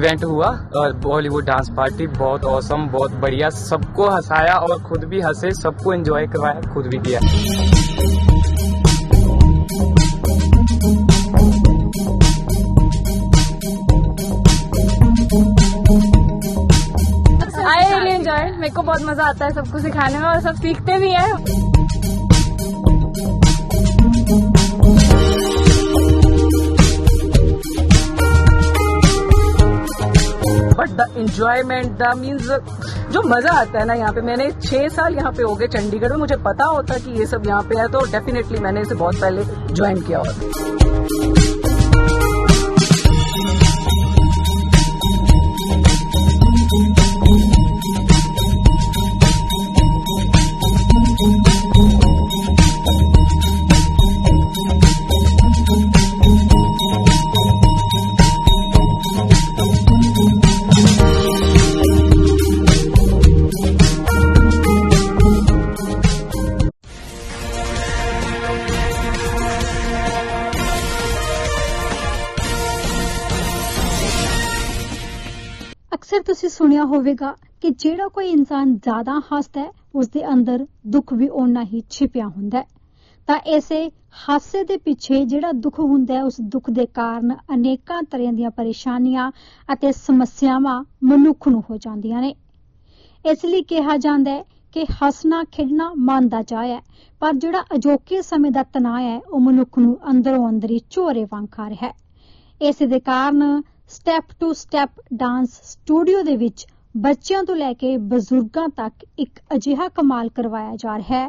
Event हुआ और Bollywood dance party बहुत औसम बहुत बढ़िया। सबको हंसाया और खुद भी हंसे, सबको एंजॉय करवाया, खुद भी किया। आई रियली एंजॉय मेरे को बहुत मज़ा आता है सबको सिखाने में और सब सीखते भी हैं। इंजॉयमेंट द मीन्स जो मज़ा आता है ना यहाँ पे, मैंने छह साल यहाँ पे हो गए चंडीगढ़ में, मुझे पता होता कि ये सब यहाँ पे है तो डेफिनेटली मैंने इसे बहुत पहले ज्वाइन किया होता ਅਕਸਰ ਤੁਸੀਂ ਸੁਣਿਆ ਹੋਵੇਗਾ ਕਿ ਜਿਹੜਾ ਕੋਈ ਇਨਸਾਨ ਜ਼ਿਆਦਾ ਹੱਸਦਾ ਹੈ ਉਸ ਦੇ ਅੰਦਰ ਦੁੱਖ ਵੀ ਓਨਾ ਹੀ ਛਿਪਿਆ ਹੁੰਦਾ ਹੈ। ਤਾਂ ਐਸੇ ਹਾਸੇ ਦੇ ਪਿੱਛੇ ਜਿਹੜਾ ਦੁੱਖ ਹੁੰਦਾ ਹੈ, ਉਸ ਦੁੱਖ ਦੇ ਕਾਰਨ ਅਨੇਕਾਂ ਤਰ੍ਹਾਂ ਦੀਆਂ ਪਰੇਸ਼ਾਨੀਆਂ ਅਤੇ ਸਮੱਸਿਆਵਾਂ ਮਨੁੱਖ ਨੂੰ ਹੋ ਜਾਂਦੀਆਂ ਨੇ। ਇਸ ਲਈ ਕਿਹਾ ਜਾਂਦਾ ਹੈ ਕਿ ਹੱਸਣਾ, ਖੇਡਣਾ ਮਨ ਦਾ ਚਾਹ ਹੈ, ਪਰ ਜਿਹੜਾ ਅਜੋਕੇ ਸਮੇਂ ਦਾ ਤਣਾਅ ਹੈ, ਉਹ ਮਨੁੱਖ ਨੂੰ ਅੰਦਰੋਂ ਅੰਦਰ ਹੀ ਝੋਰੇ ਵਾਂਗ ਖਾ ਰਿਹਾ ਹੈ। ਇਸੇ ਦੇ ਕਾਰਨ Step to Step Dance Studio ਦੇ ਵਿੱਚ ਬੱਚਿਆਂ ਤੋਂ ਲੈ ਕੇ ਬਜ਼ੁਰਗਾਂ ਤੱਕ ਇੱਕ ਅਜਿਹਾ ਕਮਾਲ ਕਰਵਾਇਆ ਜਾ ਰਿਹਾ ਹੈ,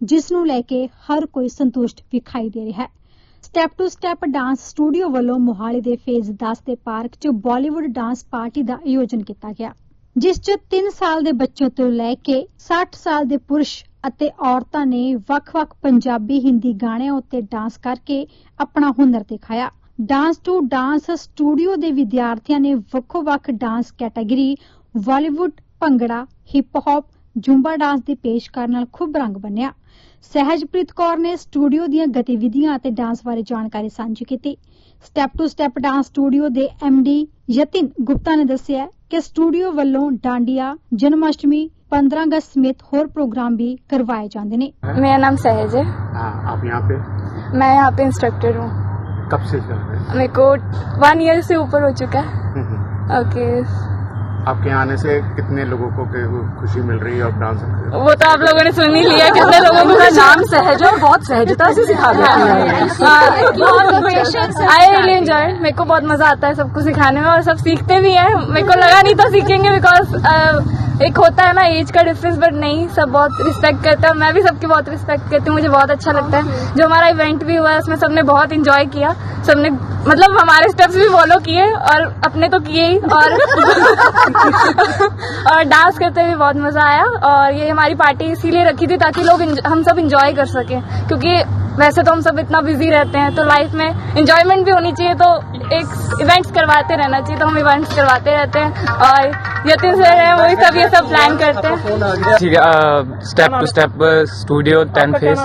ਜਿਸ ਨੂੰ ਲੈ ਕੇ ਹਰ ਕੋਈ ਸੰਤੁਸ਼ਟ ਵਿਖਾਈ ਦੇ ਰਿਹਾ ਹੈ। Step to Step Dance Studio ਵੱਲੋਂ ਮੋਹਾਲੀ ਦੇ ਫੇਜ਼ 10 ਦੇ ਪਾਰਕ 'ਚ ਬਾਲੀਵੁੱਡ ਡਾਂਸ ਪਾਰਟੀ ਦਾ ਆਯੋਜਨ ਕੀਤਾ ਗਿਆ, ਜਿਸ 'ਚ 3 ਸਾਲ ਦੇ ਬੱਚਿਆਂ ਤੋਂ ਲੈ ਕੇ 60 ਸਾਲ ਦੇ ਪੁਰਸ਼ ਅਤੇ ਔਰਤਾਂ ਨੇ ਵੱਖ-ਵੱਖ ਪੰਜਾਬੀ ਹਿੰਦੀ ਗਾਣਿਆਂ ਉੱਤੇ ਡਾਂਸ ਕਰਕੇ ਆਪਣਾ ਹੁਨਰ ਦਿਖਾਇਆ। ਡਾਂਸ ਟੂ ਡਾਂਸ ਸਟੂਡੀਓ ਦੇ ਵਿਦਿਆਰਥੀਆਂ ਨੇ ਵੱਖੋ-ਵੱਖ dance category Bollywood bhangra hip hop zumba dance ਦੀ ਪੇਸ਼ਕਾਰ ਨਾਲ ਖੂਬ ਰੰਗ ਬੰਨਿਆ ਸਹਿਜਪ੍ਰੀਤ ਕੌਰ ਨੇ ਸਟੂਡੀਓ ਦੀਆਂ ਗਤੀਵਿਧੀਆਂ ਅਤੇ ਡਾਂਸ ਬਾਰੇ ਜਾਣਕਾਰੀ ਸਾਂਝੀ ਕੀਤੀ step to step dance studio ਦੇ ਡੀ ਯਤਿਨ ਗੁਪਤਾ ਨੇ ਦੱਸਿਆ ਕਿ ਸਟੂਡੀਓ ਵੱਲੋਂ ਡਾਂਡੀਆ ਜਨਮਾਸ਼ਟਮੀ 15 ਅਗਸਤ ਸਮੇਤ ਹੋਰ ਪ੍ਰੋਗਰਾਮ ਵੀ ਕਰਵਾਏ ਜਾਂਦੇ ਨੇ मेरा नाम सहज है हाँ आप यहाँ पे मैं यहाँ पे इंस्ट्रक्टर हूँ कब से चल रहे हैं? मेरे को वन ईयर से ऊपर हो चुका है। ओके आपके आने से कितने लोगों को खुशी मिल रही है और डांस वो तो आप लोगों ने सुन ही लिया कितने लोगों को नाम सहज और बहुत सहजता से सिखा देती है। आई रियली एंजॉय मेरे को बहुत मज़ा आता है सबको सिखाने में और सब सीखते भी हैं। मेरे को लगा नहीं था सीखेंगे बिकॉज़ एक होता है ना एज का डिफरेंस बट नहीं सब बहुत रिस्पेक्ट करते हैं। मैं भी सबकी बहुत रिस्पेक्ट करती हूँ मुझे बहुत अच्छा लगता है। जो हमारा इवेंट भी हुआ है उसमें सबने बहुत इंजॉय किया। सबने मतलब हमारे स्टेप्स भी फॉलो किए और अपने तो किए ही और और डांस करते हुए बहुत मज़ा आया। और ये हमारी पार्टी इसीलिए रखी थी ताकि लोग हम सब इंजॉय कर सकें। क्योंकि वैसे तो हम सब इतना बिज़ी रहते हैं तो लाइफ में इंजॉयमेंट भी होनी चाहिए तो एक इवेंट्स करवाते रहना चाहिए तो हम इवेंट्स करवाते रहते हैं और यतिन सर है वही सब ये सब प्लान करते हैं। ठीक है step to step studio ten face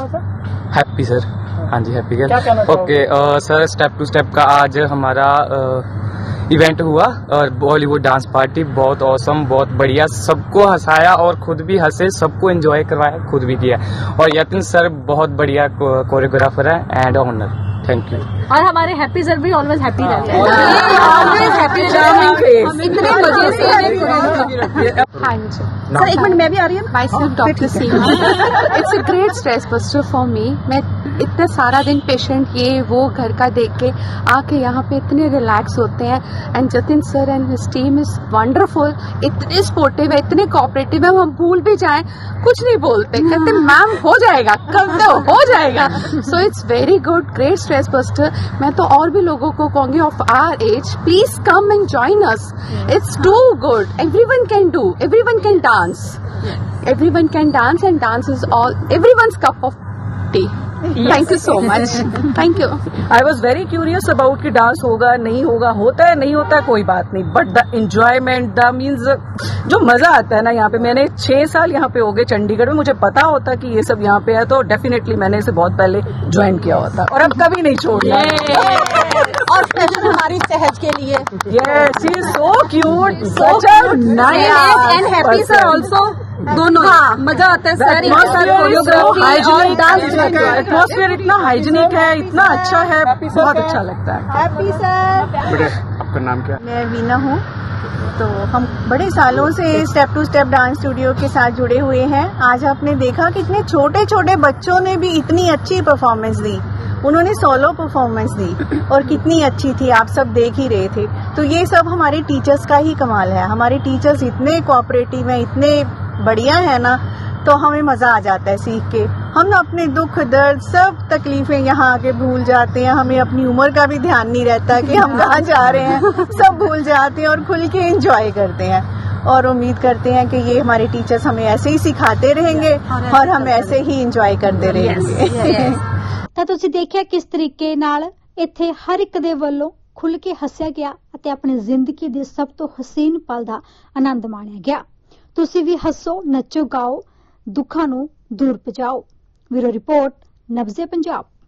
happy sir हाँ जी Happy sir okay sir Step to Step का आज हमारा इवेंट हुआ और बॉलीवुड डांस पार्टी बहुत औसम बहुत बढ़िया। सबको हंसाया और खुद भी हंसे सबको एंजॉय करवाया खुद भी किया। और यतिन सर बहुत बढ़िया कोरियोग्राफर है एंड ऑनर थैंक यू और हमारे हैप्पी सर भी ऑलवेज हैप्पी रहते हैं। Always happy Charming face. इतने मज़े से हाँ। जी। सर एक मिनट मैं भी आ रही हूँ? Myself doctor Singh it's a great stress buster for me मैं इतना सारा दिन पेशेंट ये वो घर का देख के आके यहाँ पे इतने रिलैक्स होते हैं। And Jatin sir and his team is wonderful इतने स्पोर्टिव है इतने कोऑपरेटिव है हम भूल भी जाए कुछ नहीं बोलते। कहते मैम हो जाएगा कब तो हो जाएगा। So it's very good great stress buster मैं तो और भी लोगों को कहूँगी of our age please come and join us it's too good everyone can do everyone can dance everyone can dance and dance is all every everyone's cup of tea thank you so much thank you I was very curious about कि dance होगा नहीं होगा होता है नहीं होता है कोई बात नहीं. But the enjoyment the means जो मज़ा आता है ना यहाँ पे. मैंने छह साल यहाँ पे हो गए चंडीगढ़ में. मुझे पता होता कि ये सब यहाँ पे है तो डेफिनेटली मैंने इसे बहुत पहले ज्वाइन किया होता. और अब कभी नहीं छोड़ना. और स्पेशल हमारी सहज के लिए। Is so cute. Such a nice and Happy sir also दोनों हाँ। मज़ा आता है सर एटमोसफियर इतना हाइजीनिक है इतना अच्छा है बहुत अच्छा लगता है। हैप्पी सर आपका नाम क्या? मैं वीना हूँ। तो हम बड़े सालों से Step to Step Dance Studio के साथ जुड़े हुए हैं। आज आपने देखा कि इतने छोटे छोटे बच्चों ने भी इतनी अच्छी परफॉर्मेंस दी। उन्होंने सोलो परफॉर्मेंस दी और कितनी अच्छी थी आप सब देख ही रहे थे। तो ये सब हमारे टीचर्स का ही कमाल है। हमारे टीचर्स इतने कोऑपरेटिव हैं इतने बढ़िया है ना तो हमें मज़ा आ जाता है सीख के। हम ना अपने दुख दर्द सब तकलीफें यहाँ आके भूल जाते हैं। हमें अपनी उम्र का भी ध्यान नहीं रहता कि हम कहाँ जा रहे हैं। सब भूल जाते हैं और खुल के एंजॉय करते हैं। और उम्मीद करते हैं कि ये हमारे टीचर्स हमें ऐसे ही सिखाते रहेंगे और हम ऐसे ही एंजॉय करते रहेंगे। ਤੁਸੀਂ ਦੇਖਿਆ ਕਿਸ ਤਰੀਕੇ ਨਾਲ ਇੱਥੇ ਹਰ ਇੱਕ ਦੇ ਵੱਲੋਂ ਖੁੱਲ ਕੇ ਹੱਸਿਆ ਗਿਆ ਅਤੇ ਆਪਣੀ ਜ਼ਿੰਦਗੀ ਦੇ ਸਭ ਤੋਂ ਹਸੀਨ ਪਲ ਦਾ ਆਨੰਦ ਮਾਣਿਆ ਗਿਆ। ਤੁਸੀਂ ਵੀ ਹੱਸੋ, ਨੱਚੋ, ਗਾਓ, ਦੁੱਖਾਂ ਨੂੰ ਦੂਰ ਭਜਾਓ। Bureau report Nabze Punjab.